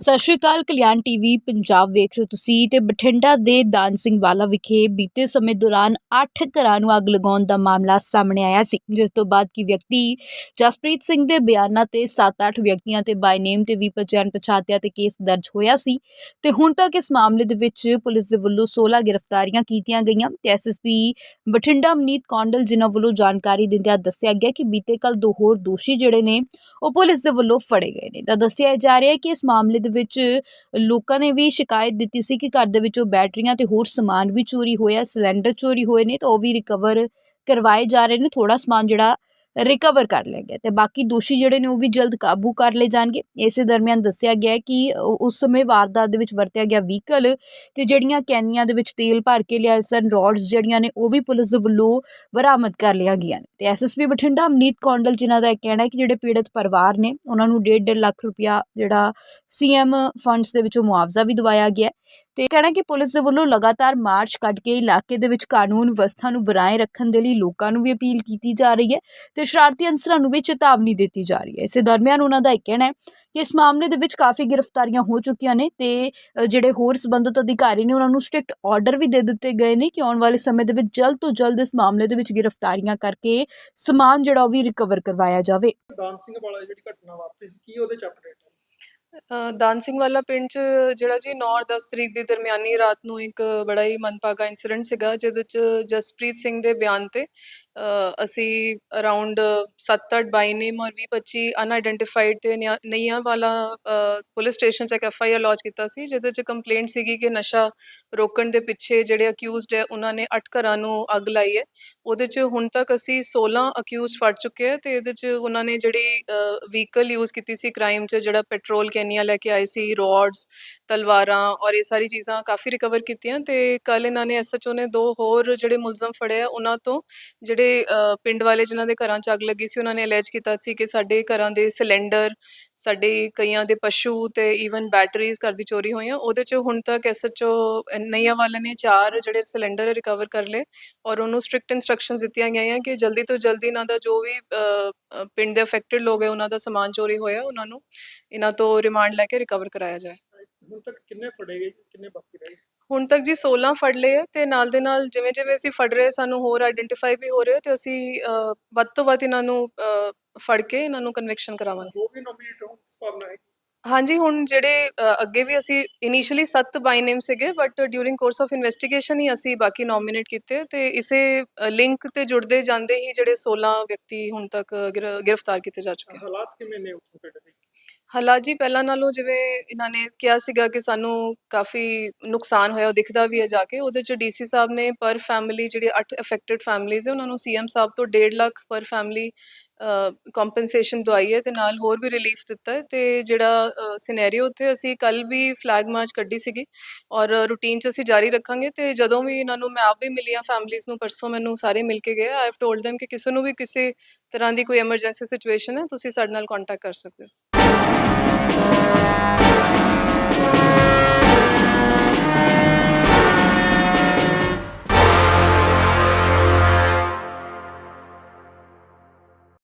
ਸਤਿ ਸ਼੍ਰੀ ਅਕਾਲ, ਕਲਿਆਣ ਟੀਵੀ, ਪੰਜਾਬ ਵੇਖ ਰਹੇ ਹੋ ਤੁਸੀਂ ਤੇ ਬਠਿੰਡਾ ਦੇ ਦਾਨ ਸਿੰਘ ਵਾਲਾ ਵਿਖੇ ਬੀਤੇ ਸਮੇਂ ਦੌਰਾਨ 8 ਘਰਾਂ ਨੂੰ ਅੱਗ ਲਗਾਉਣ ਦਾ ਮਾਮਲਾ ਸਾਹਮਣੇ ਆਇਆ ਸੀ, ਜਿਸ ਤੋਂ ਬਾਅਦ ਕੀ ਵਿਅਕਤੀ ਜਸਪ੍ਰੀਤ ਸਿੰਘ ਦੇ ਬਿਆਨਾਂ ਤੇ 7-8 ਵਿਅਕਤੀਆਂ ਤੇ ਬਾਈ ਨੇਮ ਤੇ ਵੀ ਪਛਾਣ ਪਛਾਤਿਆ ਤੇ ਕੇਸ ਦਰਜ ਹੋਇਆ ਸੀ ਤੇ ਹੁਣ ਤੱਕ ਇਸ ਮਾਮਲੇ ਦੇ ਵਿੱਚ ਪੁਲਿਸ ਦੇ ਵੱਲੋਂ 16 ਗ੍ਰਿਫਤਾਰੀਆਂ ਕੀਤੀਆਂ ਗਈਆਂ ਤੇ ਐਸਐਸਪੀ ਬਠਿੰਡਾ ਮਨੀਤ ਕੌਂਡਲ ਜਿਨ੍ਹਾਂ ਵੱਲੋਂ ਜਾਣਕਾਰੀ ਦਿੰਦਿਆਂ ਦੱਸਿਆ ਗਿਆ ਕਿ ਬੀਤੇ ਕੱਲ ਦੋ ਹੋਰ ਦੋਸ਼ੀ ਜਿਹੜੇ ਨੇ ਉਹ ਪੁਲਿਸ ਦੇ ਵੱਲੋਂ ਫੜੇ ਗਏ ਨੇ, ਤਾਂ ਦੱਸਿਆ ਜਾ ਰਿਹਾ ਹੈ ਕਿ ਇਸ ਮਾਮਲੇ ਦੇ ਵਿੱਚ ਲੋਕਾਂ ਨੇ ਵੀ ਸ਼ਿਕਾਇਤ ਦਿੱਤੀ ਸੀ ਕਿ ਘਰ ਦੇ ਵਿੱਚੋਂ ਬੈਟਰੀਆਂ ਅਤੇ ਹੋਰ ਸਮਾਨ ਵੀ ਚੋਰੀ ਹੋਇਆ, ਸਿਲੰਡਰ ਚੋਰੀ ਹੋਏ ਨੇ ਤਾਂ ਉਹ ਵੀ ਰਿਕਵਰ ਕਰਵਾਏ ਜਾ ਰਹੇ ਨੇ। ਥੋੜ੍ਹਾ ਸਮਾਨ ਜਿਹੜਾ ਰਿਕਵਰ ਕਰ ਲਿਆ ਗਿਆ ਤੇ ਬਾਕੀ ਦੋਸ਼ੀ ਜਿਹੜੇ ਨੇ ਉਹ ਵੀ ਜਲਦ ਕਾਬੂ ਕਰ ਲਏ ਜਾਣਗੇ। ਇਸੇ ਦਰਮਿਆਨ ਦੱਸਿਆ ਗਿਆ ਕਿ ਉਸ ਸਮੇਂ ਵਾਰਦਾਤ ਦੇ ਵਿੱਚ ਵਰਤਿਆ ਗਿਆ ਵਹੀਕਲ ਤੇ ਜਿਹੜੀਆਂ ਕੈਨੀਆਂ ਦੇ ਵਿੱਚ ਤੇਲ ਭਰ ਕੇ ਲਿਆਏ ਸਨ, ਰੋਡਸ ਜਿਹੜੀਆਂ ਨੇ ਉਹ ਵੀ ਪੁਲਿਸ ਦੇ ਵੱਲੋਂ ਬਰਾਮਦ ਕਰ ਲਿਆ ਗਈਆਂ ਨੇ। ਤੇ ਐਸਐਸਪੀ ਬਠਿੰਡਾ, ਅਮਨੀਤ ਕੌਂਡਲ ਜਿਨ੍ਹਾਂ ਦਾ ਇਹ ਕਹਿਣਾ ਹੈ ਕਿ ਜਿਹੜੇ ਪੀੜਤ ਪਰਿਵਾਰ ਨੇ, ਉਹਨਾਂ ਨੂੰ 1.5 ਲੱਖ ਰੁਪਇਆ ਜਿਹੜਾ ਸੀਐਮ ਫੰਡਸ ਦੇ ਵਿੱਚੋਂ ਮੁਆਵਜ਼ਾ ਵੀ ਦਵਾਇਆ ਗਿਆ ਤੇ ਕਹਿਣਾ ਕਿ ਪੁਲਿਸ ਦੇ ਵੱਲੋਂ ਲਗਾਤਾਰ ਮਾਰਚ ਕੱਢ ਕੇ ਇਲਾਕੇ ਦੇ ਵਿੱਚ ਕਾਨੂੰਨ ਵਿਵਸਥਾ ਨੂੰ ਬਣਾਏ ਰੱਖਣ ਦੇ ਲਈ ਲੋਕਾਂ ਨੂੰ ਵੀ ਅਪੀਲ ਕੀਤੀ ਜਾ ਰਹੀ ਹੈ ਤੇ ਸ਼ਰਾਰਤੀ ਅੰਸਰਾਂ ਨੂੰ ਵੀ ਚੇਤਾਵਨੀ ਦਿੱਤੀ ਜਾ ਰਹੀ ਹੈ। ਇਸੇ ਦਰਮਿਆਨ ਉਹਨਾਂ ਦਾ ਇਹ ਕਹਿਣਾ ਹੈ ਕਿ ਇਸ ਮਾਮਲੇ ਦੇ ਵਿੱਚ ਕਾਫੀ ਗ੍ਰਿਫਤਾਰੀਆਂ ਹੋ ਚੁੱਕੀਆਂ ਨੇ ਤੇ ਜਿਹੜੇ ਹੋਰ ਸਬੰਧਤ ਅਧਿਕਾਰੀ ਨੇ ਉਹਨਾਂ ਨੂੰ ਸਟ੍ਰਿਕਟ ਆਰਡਰ ਵੀ ਦੇ ਦਿੱਤੇ ਗਏ ਨੇ ਕਿ ਆਉਣ ਵਾਲੇ ਸਮੇਂ ਦੇ ਵਿੱਚ ਜਲਦ ਤੋਂ ਜਲਦ ਇਸ ਮਾਮਲੇ ਦੇ ਵਿੱਚ ਗ੍ਰਿਫਤਾਰੀਆਂ ਕਰਕੇ ਸਮਾਨ ਜਿਹੜਾ ਉਹ ਵੀ ਰਿਕਵਰ ਕਰਵਾਇਆ ਜਾਵੇ। ਦਾਨ ਸਿੰਘ ਵਾਲਾ ਜਿਹੜੀ ਘਟਨਾ ਵਾਪਰੀ ਸੀ, ਕੀ ਉਹਦੇ ਚ ਅਪਡੇਟ ਹੈ? ਅ, ਦਾਨ ਸਿੰਘ ਵਾਲਾ ਪਿੰਡ ਚ ਜਿਹੜਾ ਜੀ 9 ਔਰ 10 ਤਰੀਕ ਦੀ ਦਰਮਿਆਨੀ ਰਾਤ ਨੂੰ ਇੱਕ ਬੜਾ ਹੀ ਮੰਦਭਾਗਾ ਇੰਸੀਡੈਂਟ ਸੀਗਾ ਜਿਹਦੇ ਚ ਜਸਪ੍ਰੀਤ ਸਿੰਘ ਦੇ ਬਿਆਨ ਤੇ ਅ, ਅਸੀਂ ਅਰਾਊਂਡ 7-8 ਬਾਈ ਨੇਮ ਔਰ 20-25 ਅਨਆਇਡੈਂਟੀਫਾਈਡ ਤੇ ਨਿਆ- ਨਈਆਂ ਵਾਲਾ ਅ, ਪੁਲਿਸ ਸਟੇਸ਼ਨ ਚ ਇੱਕ ਐਫ ਆਈ ਆਰ ਲੌਂਚ ਕੀਤਾ ਸੀ ਜਿਹਦੇ ਚ ਕੰਪਲੇਂਟ ਸੀਗੀ ਕਿ ਨਸ਼ਾ ਰੋਕਣ ਦੇ ਪਿੱਛੇ ਜਿਹੜੇ ਅਕਿਊਜ਼ਡ ਹੈ ਉਹਨਾਂ ਨੇ 8 ਘਰਾਂ ਨੂੰ ਅੱਗ ਲਾਈ ਹੈ। ਉਹਦੇ ਚ ਹੁਣ ਤੱਕ ਅਸੀਂ 16 ਅਕਿਊਜ਼ ਫੜ ਚੁੱਕੇ ਆ ਤੇ ਇਹਦੇ ਚ ਉਹਨਾਂ ਨੇ ਜਿਹੜੀ ਵਹੀਕਲ ਯੂਜ਼ ਕੀਤੀ ਸੀ ਕ੍ਰਾਈਮ ਚ ਜਿਹੜਾ ਪੈਟਰੋਲ ਕੈਨੀਆਂ ਲੈ ਕੇ ਆਏ ਸੀ ਰੋਡਸ ਤਲਵਾਰਾਂ ਔਰ ਇਹ ਸਾਰੀ ਚੀਜ਼ਾਂ ਕਾਫੀ ਰਿਕਵਰ ਕੀਤੀਆਂ ਤੇ ਕੱਲ ਇਹਨਾਂ ਨੇ ਐਸਐਚਓ ਨੇ ਦੋ ਹੋਰ ਜਿਹੜੇ ਮੁਲਜ਼ਮ ਫੜੇ ਆ ਉਹਨਾਂ ਤੋਂ ਜਿਹੜੇ ਅ, ਪਿੰਡ ਵਾਲੇ ਜਿਨ੍ਹਾਂ ਦੇ ਘਰਾਂ 'ਚ ਅੱਗ ਲੱਗੀ ਸੀ ਉਹਨਾਂ ਨੇ ਅਲੈਜ ਕੀਤਾ ਸੀ ਕਿ ਸਾਡੇ ਘਰਾਂ ਦੇ ਸਿਲੰਡਰ ਸਾਡੇ ਕਈਆਂ ਦੇ ਪਸ਼ੂ ਤੇ ਈਵਨ ਬੈਟਰੀਜ਼ ਘਰ ਦੀ ਚੋਰੀ ਹੋਈਆਂ, ਉਹਦੇ 'ਚ ਹੁਣ ਤੱਕ ਐਸਐਚਓ ਨਈਆ ਵਾਲੇ ਨੇ ਚਾਰ ਜਿਹੜੇ ਸਿਲੰਡਰ ਰਿਕਵਰ ਕਰ ਲਏ ਔਰ ਉਹਨੂੰ ਸਟ੍ਰਿਕਟ ਇਨਸਟਰਕਸ਼ਨਸ ਦਿੱਤੀਆਂ ਗਈਆਂ ਕਿ ਜਲਦੀ ਤੋਂ ਜਲਦੀ ਇਹਨਾਂ ਦਾ ਜੋ ਵੀ ਪਿੰਡ ਦੇ ਅਫੈਕਟਡ ਲੋਕ ਹੈ, ਉਹਨਾਂ ਦਾ ਸਮਾਨ ਚੋਰੀ ਹੋਇਆ, ਉਹਨਾਂ ਨੂੰ ਇਹਨਾਂ ਤੋਂ ਰਿਮਾਂਡ ਲੈ ਕੇ ਰਿਕਵਰ ਕਰਾਇਆ ਜਾਏ। ਹੁਣ ਤੱਕ ਕਿੰਨੇ ਫੜੇ ਗਏ, ਕਿੰਨੇ ਬਾਕੀ ਰਹਿ ਗਏ? ਹੁਣ ਤੱਕ ਜੀ 16 ਫੜ ਲਏ ਆ ਤੇ ਨਾਲ ਦੇ ਨਾਲ ਜਿਵੇਂ ਜਿਵੇਂ ਅਸੀਂ ਫੜ ਰਹੇ ਸਾਨੂੰ ਹੋਰ ਆਇਡੈਂਟੀਫਾਈ ਵੀ ਹੋ ਰਹੇ ਤੇ ਅਸੀਂ ਵੱਧ ਤੋਂ ਵੱਧ ਇਹਨਾਂ ਨੂੰ ਫੜ ਕੇ ਇਹਨਾਂ ਨੂੰ ਕਨਵਿਕਸ਼ਨ ਕਰਾਵਾਂਗੇ। ਉਹ ਵੀ ਨੋਮੀਨੇਟ ਹੋਣ ਦੀ ਸੰਭਾਵਨਾ ਹੈ? ਹਾਂਜੀ ਹੁਣ ਜਿਹੜੇ ਅ, ਅੱਗੇ ਵੀ ਅਸੀਂ ਇਨੀਸ਼ੀਅਲੀ 7 ਬਾਈ ਨੇਮ ਸੀਗੇ but during course of investigation ਹੀ ਅਸੀਂ ਬਾਕੀ ਨੋਮੀਨੇਟ ਕੀਤੇ ਤੇ ਇਸੇ ਲਿੰਕ ਤੇ ਜੁੜਦੇ ਜਾਂਦੇ ਹੀ ਜਿਹੜੇ 16 ਵਿਅਕਤੀ ਹੁਣ ਤੱਕ ਗ੍ਰਿ- ਗ੍ਰਿਫਤਾਰ ਕੀਤੇ ਜਾ ਚੁੱਕੇ ਹਾਲਾਤ ਕਿਵੇਂ ਨੇ ਉੱਥੋਂ ਪਿੰਡ ਦੇ? ਹਾਲਾਤ ਜੀ ਪਹਿਲਾਂ ਨਾਲੋਂ ਜਿਵੇਂ ਇਹਨਾਂ ਨੇ ਕਿਹਾ ਸੀਗਾ ਕਿ ਸਾਨੂੰ ਕਾਫੀ ਨੁਕਸਾਨ ਹੋਇਆ, ਉਹ ਦਿਖਦਾ ਵੀ ਹੈ ਜਾ ਕੇ। ਉਹਦੇ ਚ ਡੀਸੀ ਸਾਹਿਬ ਨੇ ਪਰ ਫੈਮਿਲੀ ਜਿਹੜੇ 8 ਅਫੈਕਟਡ ਫੈਮਿਲੀਜ਼ ਹੈ ਉਹਨਾਂ ਨੂੰ ਸੀਐਮ ਸਾਹਿਬ ਤੋਂ 1.5 ਲੱਖ ਪਰ ਫੈਮਿਲੀ ਕੰਪਨਸੇਸ਼ਨ ਦਵਾਈ ਹੈ ਤੇ ਨਾਲ ਹੋਰ ਵੀ ਰਿਲੀਫ ਦਿੱਤਾ ਹੈ। ਤੇ ਜਿਹੜਾ ਸਿਨੈਰੀਓ ਉੱਥੇ ਅਸੀਂ ਕੱਲ ਵੀ ਫਲੈਗ ਮਾਰਚ ਕੱਢੀ ਸੀਗੀ ਔਰ ਰੂਟੀਨ ਚ ਅਸੀਂ ਜਾਰੀ ਰੱਖਾਂਗੇ ਤੇ ਜਦੋਂ ਵੀ ਇਹਨਾਂ ਨੂੰ ਮੈਂ ਆਪ ਵੀ ਮਿਲੀਆਂ ਫੈਮਿਲੀਜ਼ ਨੂੰ, ਪਰਸੋਂ ਮੈਨੂੰ ਸਾਰੇ ਮਿਲ ਕੇ ਗਏ। ਆਈ ਹੈਵ ਟੋਲਡ them ਕਿ ਕਿਸੇ ਨੂੰ ਵੀ ਕਿਸੇ ਤਰ੍ਹਾਂ ਦੀ ਕੋਈ ਐਮਰਜੈਂਸੀ ਸਿਚੁਏਸ਼ਨ ਹੈ, ਤੁਸੀਂ ਸਾਡੇ ਨਾਲ ਕੰਟੈਕਟ ਕਰ ਸਕਦੇ ਹੋ। Bye.